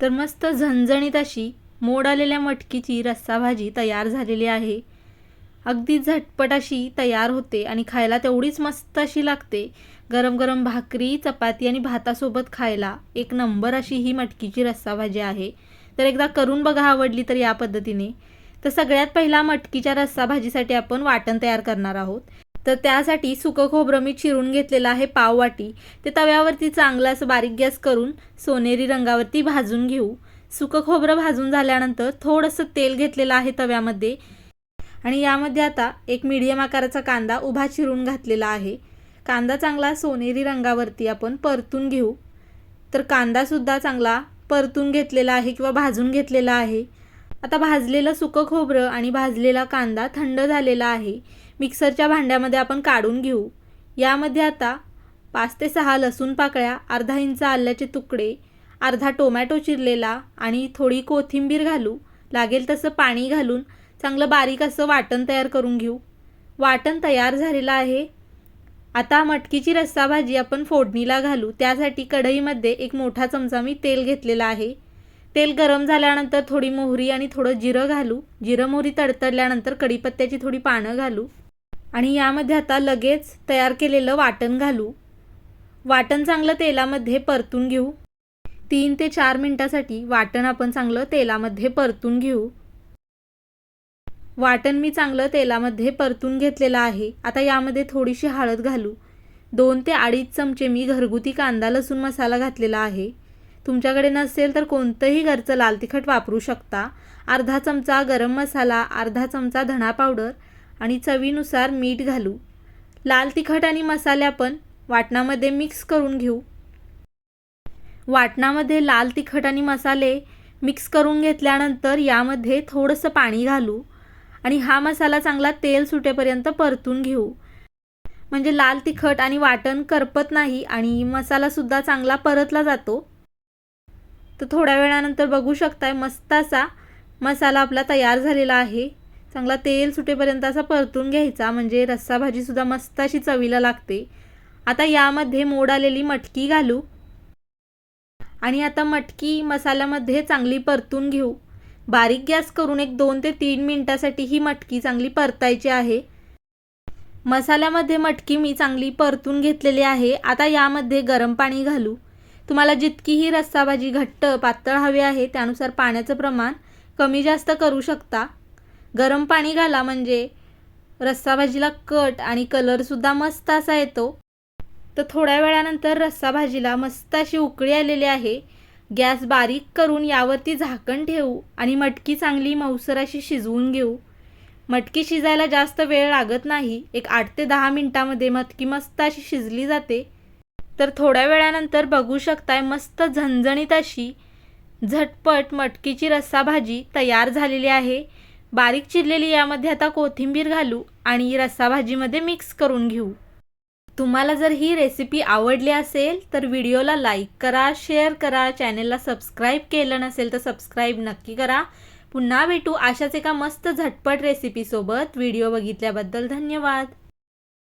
तर मस्त झणझणीत अशी मोड आलेल्या मटकीची रस्सा भाजी तयार झालेली आहे. अगदी झटपट अशी तयार होते आणि खायला तेवढीच मस्त अशी लागते. गरम गरम भाकरी चपाती आणि भातासोबत खायला एक नंबर अशी ही मटकीची रस्सा भाजी आहे. तर एकदा करून बघा आवडली तर या पद्धतीने. तर सगळ्यात पहिला मटकीच्या रस्सा भाजीसाठी आपण वाटण तयार करणार आहोत. तर त्यासाठी सुकं खोबरं मी चिरून घेतलेलं आहे पाववाटी. ते तव्यावरती चांगलं असं बारीक गॅस करून सोनेरी रंगावरती भाजून घेऊ. सुकं खोबरं भाजून झाल्यानंतर थोडंसं तेल घेतलेलं आहे तव्यामध्ये. आणि यामध्ये आता एक मीडियम आकाराचा कांदा उभा चिरून घातलेला आहे. कांदा चांगला सोनेरी रंगावरती आपण परतून घेऊ. तर कांदासुद्धा चांगला परतून घेतलेला आहे किंवा भाजून घेतलेला आहे. आता भाजलेलं सुकं खोबरं आणि भाजलेला कांदा थंड झालेला आहे. मिक्सरच्या भांड्यामध्ये आपण काढून घेऊ. यामध्ये आता पाच ते सहा लसूण पाकळ्या अर्धा इंच आल्याचे तुकडे अर्धा टोमॅटो चिरलेला आणि थोडी कोथिंबीर घालू. लागेल तसं पाणी घालून चांगलं बारीक असं वाटण तयार करून घेऊ. वाटण तयार झालेलं आहे. आता मटकीची रस्सा भाजी आपण फोडणीला घालू. त्यासाठी कढईमध्ये एक मोठा चमचा मी तेल घेतलेला आहे. तेल गरम झाल्यानंतर थोडी मोहरी आणि थोडं जिरं घालू. जिरं मोहरी तडतडल्यानंतर कढीपत्त्याची थोडी पानं घालू. आणि यामध्ये आता लगेच तयार केलेलं वाटण घालू. वाटण चांगलं तेलामध्ये परतून घेऊ. तीन ते चार मिनटासाठी वाटण आपण चांगलं तेलामध्ये परतून घेऊ. वाटण मी चांगलं तेलामध्ये परतून घेतलेलं आहे. आता यामध्ये थोडीशी हळद घालू. दोन ते अडीच चमचे मी घरगुती कांदा लसूण मसाला घातलेला आहे. तुमच्याकडे नसेल तर कोणतंही घरचं लाल तिखट वापरू शकता. अर्धा चमचा गरम मसाला अर्धा चमचा धणा पावडर आणि चवीनुसार मीठ घालू. लाल तिखट आणि मसाले आपण वाटणामध्ये मिक्स करून घेऊ. वाटणामध्ये लाल तिखट आणि मसाले मिक्स करून घेतल्यानंतर यामध्ये थोडंसं पाणी घालू आणि हा मसाला चांगला तेल सुटेपर्यंत परतून घेऊ. म्हणजे लाल तिखट आणि वाटण करपत नाही आणि मसालासुद्धा चांगला परतला जातो. तर थोड्या वेळानंतर बघू शकताय मस्त असा मसाला आपला तयार झालेला आहे. चांगला तेल सुटेपर्यंत असा परतून घ्यायचा म्हणजे रस्सा भाजीसुद्धा मस्त अशी चवीला लागते. आता यामध्ये मोड आलेली मटकी घालू. आणि आता मटकी मसाल्यामध्ये चांगली परतून घेऊ. बारीक गॅस करून एक दोन ते तीन मिनटासाठी ही मटकी चांगली परतायची आहे. मसाल्यामध्ये मटकी मी चांगली परतून घेतलेली आहे. आता यामध्ये गरम पाणी घालू. तुम्हाला जितकी ही रस्सा भाजी घट्ट पातळ हवी आहे त्यानुसार पाण्याचं प्रमाण कमी जास्त करू शकता. गरम पाणी घाला म्हणजे. रस्सा भाजीला कट आणि कलरसुद्धा मस्त असा येतो. तर थोड्या वेळानंतर रस्सा भाजीला मस्त अशी उकळी आलेली आहे. गॅस बारीक करून यावरती झाकण ठेवू आणि मटकी चांगली मऊसर अशी शिजवून घेऊ. मटकी शिजायला जास्त वेळ लागत नाही. एक आठ ते दहा मिनटामध्ये मटकी मस्त अशी शिजली जाते. तर थोड्या वेळानंतर बघू शकताय मस्त झणझणीत अशी झटपट मटकीची रस्सा भाजी तयार झालेली आहे. बारीक चिरलेली यामध्ये आता कोथिंबीर घालू आणि रस्सा भाजीमध्ये मिक्स करून घेऊ. तुम्हाला जर ही रेसिपी आवडली असेल तर व्हिडिओला लाईक करा शेअर करा चॅनेलला सबस्क्राईब केलं नसेल तर सबस्क्राईब नक्की करा. पुन्हा भेटू अशाच एका मस्त झटपट रेसिपीसोबत व्हिडिओ बघितल्याबद्दल धन्यवाद.